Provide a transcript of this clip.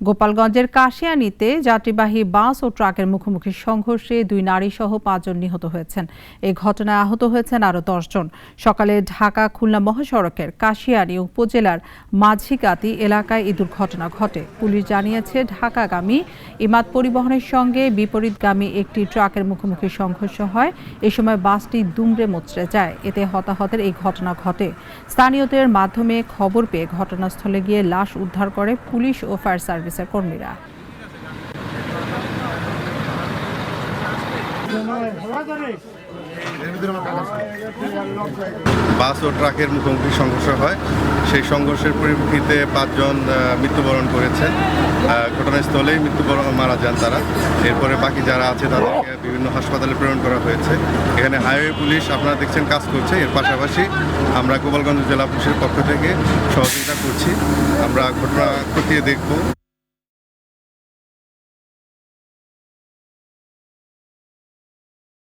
গোপালগঞ্জের কাশিয়ানিতে যাত্রীবাহী বাস ও ট্রাকের মুখোমুখি সংঘর্ষে দুই নারী সহ পাঁচজন নিহত হয়েছেন। এই ঘটনায় আহত হয়েছেন আরও দশজন। সকালে ঢাকা খুলনা মহাসড়কের কাশিয়ানী উপজেলার মাঝিকাতি এলাকায় এই দুর্ঘটনা ঘটে। পুলিশ জানিয়েছে, ঢাকাগামী ইমাদ পরিবহনের সঙ্গে বিপরীতগামী একটি ট্রাকের মুখোমুখি সংঘর্ষ হয়। এ সময় বাসটি দুমড়ে মুচড়ে যায়। এতে হতাহতের এই ঘটনা ঘটে। স্থানীয়দের মাধ্যমে খবর পেয়ে ঘটনাস্থলে গিয়ে লাশ উদ্ধার করে পুলিশ ও ফায়ার সার্ভিসের কর্মীরা। বাস ও ট্রাকের মুখোমুখি সংঘর্ষ হয়। সেই সংঘর্ষের পরিপ্রেক্ষিতে পাঁচজন মৃত্যুবরণ করেছেন। ঘটনাস্থলেই মৃত্যুবরণ মারা যান তারা। এরপরে বাকি যারা আছে, তাদেরকে বিভিন্ন হাসপাতালে প্রেরণ করা হয়েছে। এখানে হাইওয়ে পুলিশ, আপনারা দেখছেন, কাজ করছে। এর পাশাপাশি আমরা গোপালগঞ্জ জেলা পুলিশের পক্ষ থেকে সহযোগিতা করছি। আমরা ঘটনা খতিয়ে দেখব।